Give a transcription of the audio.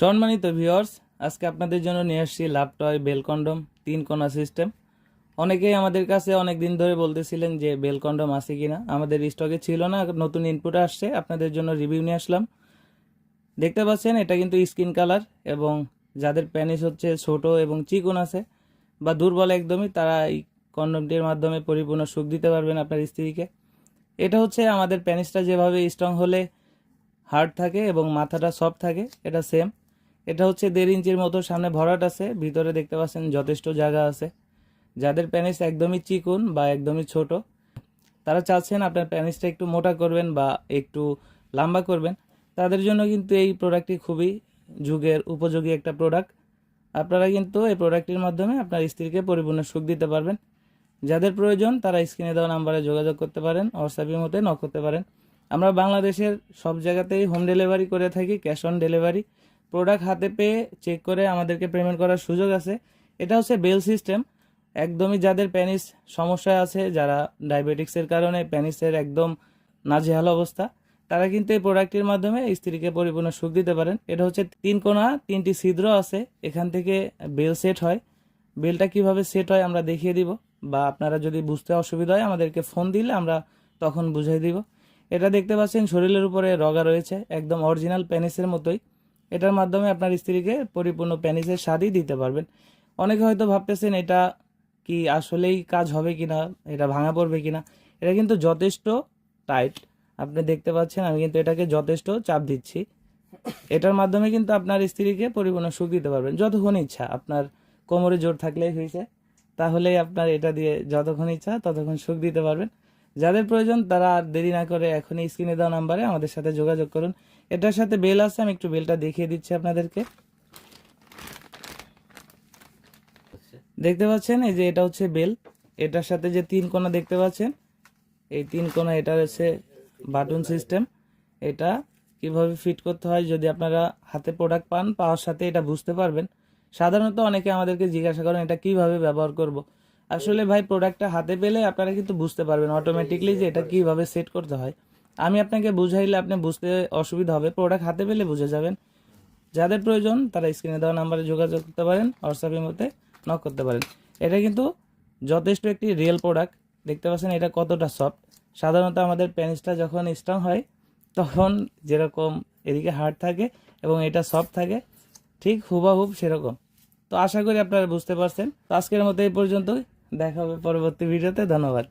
সম্মানিত ভিউয়ার্স আজকে আপনাদের জন্য নিয়ে আসছি লাপটয় বেল কন্ডম তিন কোনা সিস্টেম অনেকেই আমাদের কাছে অনেক দিন ধরে বলতেছিলেন যে বেল কন্ডম আছে কিনা। আমাদের স্টকে ছিল না, নতুন ইনপুট আসছে, আপনাদের জন্য রিভিউ নিয়ে আসলাম। দেখতে পাচ্ছেন, এটা কিন্তু স্কিন কালার এবং যাদের প্যানিস হচ্ছে ছোট এবং চিকন আছে বা দুর্বল একদমই তারা এই কন্ডমটির মাধ্যমে পরিপূর্ণ সুখ দিতে পারবেন আপনার স্ত্রীকে। এটা হচ্ছে আমাদের প্যানিসটা যেভাবে স্ট্রং হলে হার্ড থাকে এবং মাথাটা সফট থাকে, এটা সেম এটা হচ্ছে দেড় ইঞ্চির মতো সামনে ভরাট আছে। ভিতরে দেখতে পাচ্ছেন যথেষ্ট জায়গা আছে। যাদের প্যানিস একদমই চিকুন বা একদমই ছোট, তারা চাচ্ছেন আপনার প্যানিসটা একটু মোটা করবেন বা একটু লম্বা করবেন। তাদের জন্য কিন্তু এই প্রোডাক্টটি খুবই যুগের উপযোগী একটা প্রোডাক্ট আপনারা কিন্তু এই প্রোডাক্টটির মাধ্যমে আপনার স্ত্রীকে পরিপূর্ণ সুখ দিতে পারবেন। যাদের প্রয়োজন, তারা স্ক্রিনে দেওয়া নাম্বারে যোগাযোগ করতে পারেন হোয়াটসঅ্যাপের মধ্যে নক করতে পারেন। আমরা বাংলাদেশের সব জায়গাতেই হোম ডেলিভারি করে থাকি ক্যাশ অন ডেলিভারি প্রোডাক্ট হাতে পেয়ে চেক করে আমাদেরকে পেমেন্ট করার সুযোগ আছে। এটা হচ্ছে বেল সিস্টেম। একদমই যাদের প্যানিস সমস্যা আছে, যারা ডায়াবেটিক্সের কারণে প্যানিসের একদম নাজেহাল অবস্থা, তারা কিন্তু এই প্রোডাক্টের মাধ্যমে স্ত্রীকে পরিপূর্ণ সুখ দিতে পারেন। এটা হচ্ছে তিন কোণা তিনটি ছিদ্র আছে। এখান থেকে বেল সেট হয়। বেলটা কীভাবে সেট হয় আমরা দেখিয়ে দিব, বা আপনারা যদি বুঝতে অসুবিধা হয় আমাদেরকে ফোন দিলে আমরা তখন বুঝিয়ে দিব। এটা দেখতে পাচ্ছেন, শরীরের উপরে রগা রয়েছে, একদম অরিজিনাল প্যানিসের মতোই। এটার মাধ্যমে আপনার স্ত্রীকে পরিপূর্ণ প্যানিসের স্বাদই দিতে পারবেন। অনেকে হয়তো ভাবতেছেন, এটা কি আসলেই কাজ হবে কিনা? এটা ভাঙা পড়বে কিনা? এটা কিন্তু যথেষ্ট টাইট। আপনি দেখতে পাচ্ছেন, আমি কিন্তু এটাকে যথেষ্ট চাপ দিচ্ছি। এটার মাধ্যমে কিন্তু আপনার স্ত্রীকে পরিপূর্ণ সুখ দিতে পারবেন। যতক্ষণ ইচ্ছা, আপনার কোমরে জোর থাকলেই হয়েছে। তাহলেই আপনার এটা দিয়ে যতক্ষণ ইচ্ছা, ততক্ষণ সুখ দিতে পারবেন। যাদের প্রয়োজন, তারা আর দেরি না করে এখনই স্ক্রিনে দেওয়া নাম্বারে আমাদের সাথে যোগাযোগ করুন। এটার সাথে বেল আছে, আমি একটু বেলটা দেখিয়ে দিচ্ছি আপনাদেরকে। দেখতে পাচ্ছেন? এই যে এটা হচ্ছে বেল। এটার সাথে যে তিন কোণা দেখতে পাচ্ছেন? এই তিন কোণা এটা হচ্ছে বাটন সিস্টেম। এটা কীভাবে ফিট করতে হয়, যদি আপনারা হাতে প্রোডাক্ট পান, পাওয়ার সাথে এটা বুঝতে পারবেন। সাধারণত অনেকে আমাদেরকে জিজ্ঞাসা করেন, এটা কীভাবে ব্যবহার করব? আসলে ভাই, প্রোডাক্টটা হাতে পেলে আপনারা কিন্তু বুঝতে পারবেন অটোমেটিকলি যে এটা কীভাবে সেট করতে হয়। আমি আপনাকে বুঝাইলে আপনি বুঝতে অসুবিধা হবে। প্রোডাক্ট হাতে পেলে বুঝে যাবেন। যাদের প্রয়োজন, তারা স্ক্রিনে দেওয়া নাম্বারে যোগাযোগ করতে পারেন হোয়াটসঅ্যাপের মধ্যে নক করতে পারেন। এটা কিন্তু যথেষ্ট একটি রিয়েল প্রোডাক্ট দেখতে পাচ্ছেন এটা কতটা সফট সাধারণত আমাদের প্যানিসটা যখন স্ট্রং হয়, তখন যেরকম এদিকে হার্ড থাকে এবং এটা সফট থাকে, ঠিক হুবাহুব সেরকম। তো আশা করি আপনারা বুঝতে পারছেন। আজকের মতো এই পর্যন্তই। দেখা হবে পরবর্তী ভিডিওতে ধন্যবাদ।